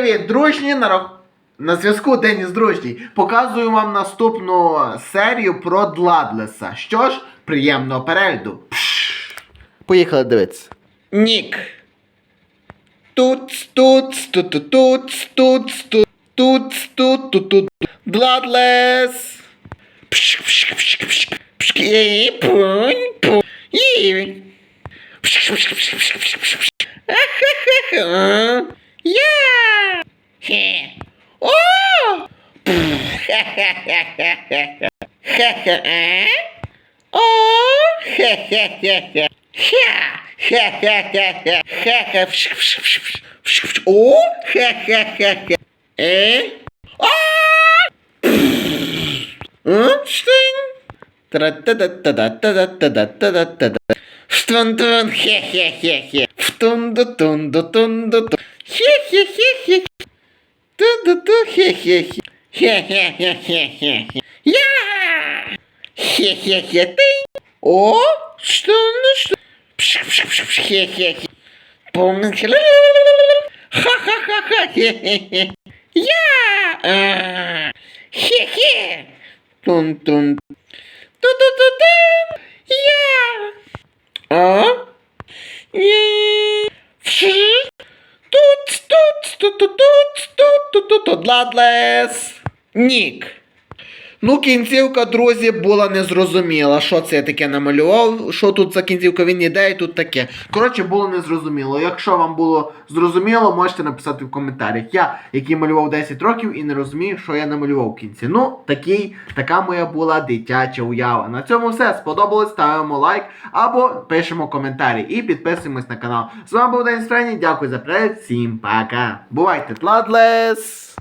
привіт, дружні народ. На зв'язку Деніс Дружній. Показую вам наступну серію про Дладлеса. Що ж, приємного перегляду. Поїхали дивитися. Нік. Тут, тут, тут, тут, тут, тут, тут, тут, тут, тут, тут. Дладлес. Пш, пш, пш, пш, пш, і пунь, пунь, і. Пш, пш, пш, пш, пш, пш, пш. Ахахаха. Я. He. Oo. O E A Sting Ftun tun he he he he Ftun tun tun tun tun He he he he хе-хе-хе. Хе-хе-хе-хе-хе. Я! Хе-хе-хе, ты. О, что, ну что? Пш-пш-пш-пш, хе-хе-хе. Помните? Ха-ха-ха-ха, хе-хе-хе. Я! Хе-хе. Тун-тун. Ту-ту-ту-тун. Я! А? Ні. Вши. Тут, тут, тут, тут, тут, тут, тут, Ладлес. Нік. Ну, кінцівка, друзі, була незрозуміла. Що це таке намалював? Що тут за кінцівка він іде і тут таке. Коротше, було незрозуміло. Якщо вам було зрозуміло, можете написати в коментарях. Я, який малював 10 років і не розумію, що я намалював в кінці. Ну, такий, така моя була дитяча уява. На цьому все. Сподобалось, ставимо лайк або пишемо коментарі і підписуємось на канал. З вами був День Стрені, дякую за перегляд, всім пока. Бувайте, Тладлес!